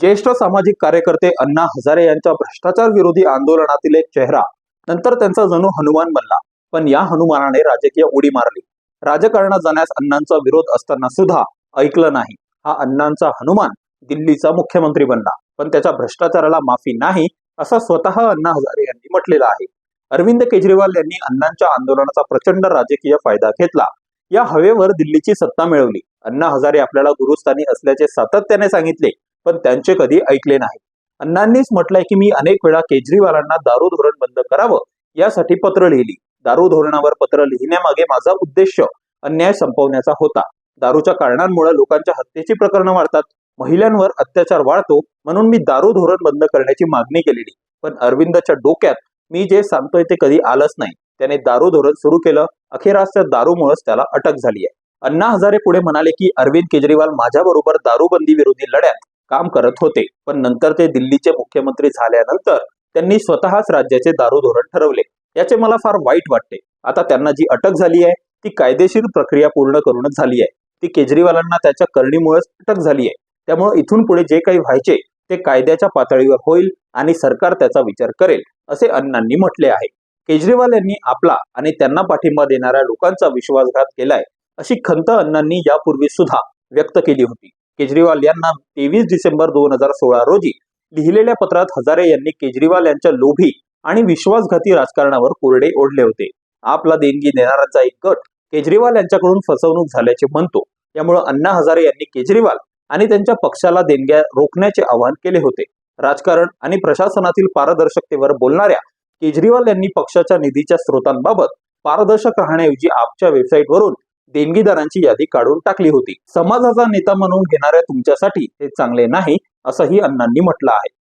ज्येष्ठ सामाजिक कार्यकर्ते अण्णा हजारे यांच्या भ्रष्टाचार विरोधी आंदोलनातील एक चेहरा. नंतर त्यांचा जणू हनुमान बनला पण या हनुमानाने राजकीय उडी मारली. राजकारणात जाण्यास अण्णांचा विरोध असताना सुद्धा ऐकलं नाही. हा अण्णांचा हनुमान दिल्लीचा मुख्यमंत्री बनला. पण त्याच्या भ्रष्टाचाराला माफी नाही असं स्वतः अण्णा हजारे यांनी म्हटलेलं आहे. अरविंद केजरीवाल यांनी अण्णांच्या आंदोलनाचा प्रचंड राजकीय फायदा घेतला. या हवेवर दिल्लीची सत्ता मिळवली. अण्णा हजारे आपल्याला गुरुस्थानी असल्याचे सातत्याने सांगितले. पण त्यांचे कधी ऐकले नाही. अण्णांनीच म्हटलंय की मी अनेक वेळा केजरीवालांना दारू धोरण बंद करावं यासाठी पत्र लिहिली. दारू धोरणावर पत्र लिहिण्यामागे माझा उद्देश अन्याय संपवण्याचा होता. दारूच्या कारणांमुळे लोकांच्या हत्येची प्रकरणं वाढतात. महिलांवर अत्याचार वाढतो म्हणून मी दारू धोरण बंद करण्याची मागणी केलेली. पण अरविंदच्या डोक्यात मी जे सांगतोय ते कधी आलंच नाही. त्याने दारू धोरण सुरू केलं अखेरास त्या दारूमुळेच त्याला अटक झाली आहे अण्णा हजारे पुढे म्हणाले की अरविंद केजरीवाल माझ्याबरोबर दारूबंदी विरोधी लढ्यात काम करत होते. पण नंतर ते दिल्लीचे मुख्यमंत्री झाल्यानंतर त्यांनी स्वतःच राज्याचे दारू धोरण ठरवले. याचे मला फार वाईट वाटते. आता त्यांना जी अटक झाली आहे ती कायदेशीर प्रक्रिया पूर्ण करूनच झाली आहे. ती केजरीवालांना त्याच्या करणीमुळेच अटक झाली आहे. त्यामुळे इथून पुढे जे काही व्हायचे ते कायद्याच्या पातळीवर होईल आणि सरकार त्याचा विचार करेल असे अण्णांनी म्हटले आहे. केजरीवाल यांनी आपला आणि त्यांना पाठिंबा देणाऱ्या लोकांचा विश्वासघात केलाय अशी खंत अण्णांनी यापूर्वी सुद्धा व्यक्त केली होती. केजरीवाल यांना तेवीस डिसेंबर दोन हजार सोळा रोजी लिहिलेल्या पत्रात हजारे यांनी केजरीवाल यांच्या लोभी आणि विश्वासघाती राजकारणावर कोरडे ओढले होते. आपला देणगी देणाऱ्यांचा एक गट केजरीवाल यांच्याकडून फसवणूक झाल्याचे म्हणतो. त्यामुळे अण्णा हजारे यांनी केजरीवाल आणि त्यांच्या पक्षाला देणग्या रोखण्याचे आवाहन केले होते. राजकारण आणि प्रशासनातील पारदर्शकतेवर बोलणाऱ्या केजरीवाल यांनी पक्षाच्या निधीच्या स्रोतांबाबत पारदर्शक राहण्याऐवजी आपच्या वेबसाईटवरून देणगीदारांची यादी काढून टाकली होती. समाजाचा नेता म्हणून घेणाऱ्या तुमच्यासाठी हे चांगले नाही असंही अण्णांनी म्हटलं आहे.